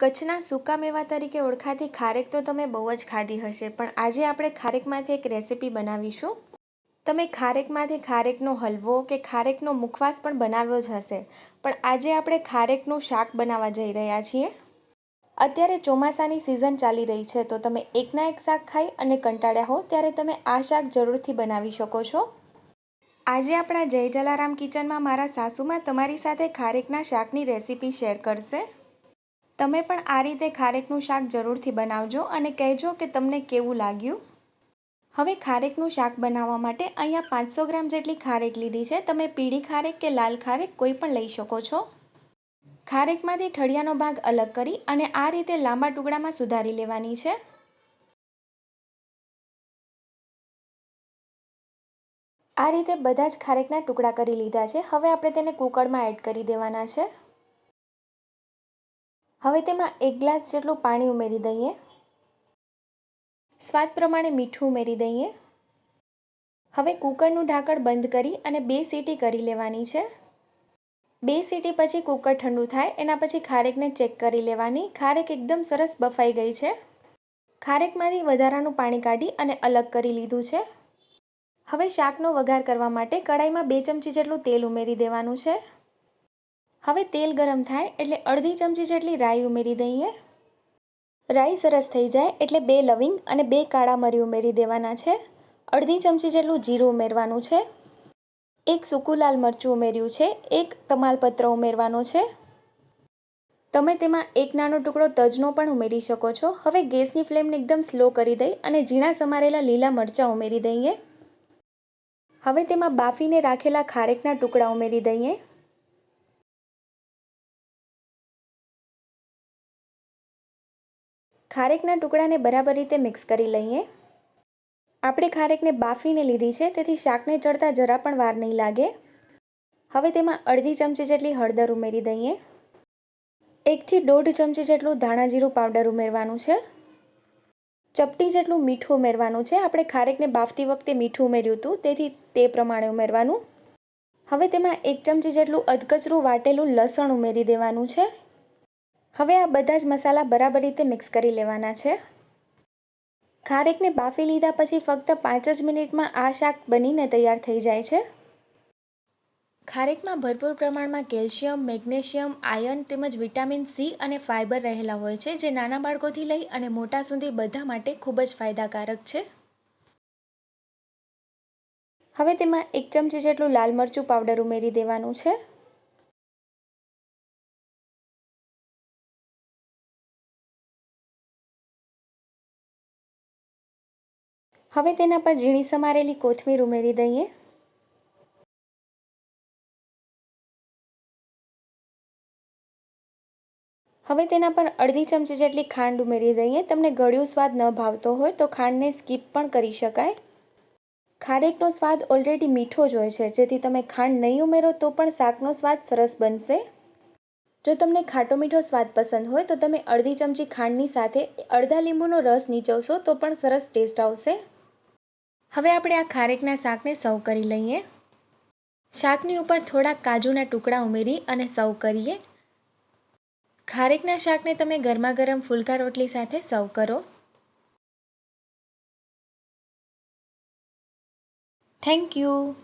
કચ્છના સૂકા મેવા તરીકે ઓળખાતી ખારેક તો તમે બહુ જ ખાધી હશે, પણ આજે આપણે ખારેકમાંથી એક રેસીપી બનાવીશું. તમે ખારેકમાંથી ખારેકનો હલવો કે ખારેકનો મુખવાસ પણ બનાવ્યો જ હશે, પણ આજે આપણે ખારેકનું શાક બનાવવા જઈ રહ્યા છીએ. અત્યારે ચોમાસાની સિઝન ચાલી રહી છે, તો તમે એકના એક શાક ખાઈ અને કંટાળ્યા હો, ત્યારે તમે આ શાક જરૂરથી બનાવી શકો છો. આજે આપણા જય જલારામ કિચનમાં મારા સાસુમાં તમારી સાથે ખારેકના શાકની રેસીપી શેર કરશે. તમે પણ આ રીતે ખારેકનું શાક જરૂરથી બનાવજો અને કહેજો કે તમને કેવું લાગ્યું. હવે ખારેકનું શાક બનાવવા માટે અહીંયા પાંચસો ગ્રામ જેટલી ખારેક લીધી છે. તમે પીળી ખારેક કે લાલ ખારેક કોઈ પણ લઈ શકો છો. ખારેકમાંથી ઠળિયાનો ભાગ અલગ કરી અને આ રીતે લાંબા ટુકડામાં સુધારી લેવાની છે. આ રીતે બધા જ ખારેકના ટુકડા કરી લીધા છે. હવે આપણે તેને કુકરમાં એડ કરી દેવાના છે. હવે તેમાં એક ગ્લાસ જેટલું પાણી ઉમેરી દઈએ. સ્વાદ પ્રમાણે મીઠું ઉમેરી દઈએ. હવે કૂકરનું ઢાંકણ બંધ કરી અને બે સીટી કરી લેવાની છે. બે સીટી પછી કૂકર ઠંડુ થાય, એના પછી ખારેકને ચેક કરી લેવાની. ખારેક એકદમ સરસ બફાઈ ગઈ છે. ખારેકમાંથી વધારાનું પાણી કાઢી અને અલગ કરી લીધું છે. હવે શાકનો વઘાર કરવા માટે કડાઈમાં બે ચમચી જેટલું તેલ ઉમેરી દેવાનું છે. હવે તેલ ગરમ થાય એટલે અડધી ચમચી જેટલી રાઈ ઉમેરી દઈએ. રાઈ સરસ થઈ જાય એટલે બે લવિંગ અને બે કાળા મરી ઉમેરી દેવાના છે. અડધી ચમચી જેટલું જીરું ઉમેરવાનું છે. એક સૂકું લાલ મરચું ઉમેર્યું છે. એક તમાલપત્ર ઉમેરવાનો છે. તમે તેમાં એક નાનો ટુકડો તજનો પણ ઉમેરી શકો છો. હવે ગેસની ફ્લેમને એકદમ સ્લો કરી દઈ અને ઝીણા સમારેલા લીલા મરચાં ઉમેરી દઈએ. હવે તેમાં બાફીને રાખેલા ખારેકના ટુકડા ઉમેરી દઈએ. ખારેકના ટુકડાને બરાબર રીતે મિક્સ કરી લઈએ. આપણે ખારેકને બાફીને લીધી છે, તેથી શાકને ચડતા જરા પણ વાર નહીં લાગે. હવે તેમાં અડધી ચમચી જેટલી હળદર ઉમેરી દઈએ. એકથી દોઢ ચમચી જેટલું ધાણાજીરું પાવડર ઉમેરવાનું છે. ચપટી જેટલું મીઠું ઉમેરવાનું છે. આપણે ખારેકને બાફતી વખતે મીઠું ઉમેર્યું હતું, તેથી તે પ્રમાણે ઉમેરવાનું. હવે તેમાં એક ચમચી જેટલું અધકચરું વાટેલું લસણ ઉમેરી દેવાનું છે. હવે આ બધા જ મસાલા બરાબર રીતે મિક્સ કરી લેવાના છે. ખારેકને બાફી લીધા પછી ફક્ત પાંચ જ મિનિટમાં આ શાક બનીને તૈયાર થઈ જાય છે. ખારેકમાં ભરપૂર પ્રમાણમાં કેલ્શિયમ, મેગ્નેશિયમ, આયર્ન તેમજ વિટામિન સી અને ફાઇબર રહેલા હોય છે, જે નાના બાળકોથી લઈ અને મોટા સુધી બધા માટે ખૂબ જ ફાયદાકારક છે. હવે તેમાં એક ચમચી જેટલું લાલ મરચું પાવડર ઉમેરી દેવાનું છે. હવે તેના પર ઝીણી સમારેલી કોથમીર ઉમેરી દઈએ. હવે તેના પર અડધી ચમચી જેટલી ખાંડ ઉમેરી દઈએ. તમને ગળ્યું સ્વાદ ન ભાવતો હોય તો ખાંડને સ્કીપ પણ કરી શકાય. ખારેકનો સ્વાદ ઓલરેડી મીઠો જ હોય છે. જેથી તમે ખાંડ નહીં ઉમેરો તો પણ શાકનો સ્વાદ સરસ બનશે. જો તમને ખાટો મીઠો સ્વાદ પસંદ હોય તો તમે અડધી ચમચી ખાંડની સાથે અડધા લીંબુનો રસ નીચવશો તો પણ સરસ ટેસ્ટ આવશે. હવે આપણે આ ખારેકના શાકને સર્વ કરી લઈએ. શાકની ઉપર થોડાક કાજુના ટુકડા ઉમેરી અને સર્વ કરીએ. ખારેકના શાકને તમે ગરમા ગરમ ફુલકા રોટલી સાથે સર્વ કરો. Thank you.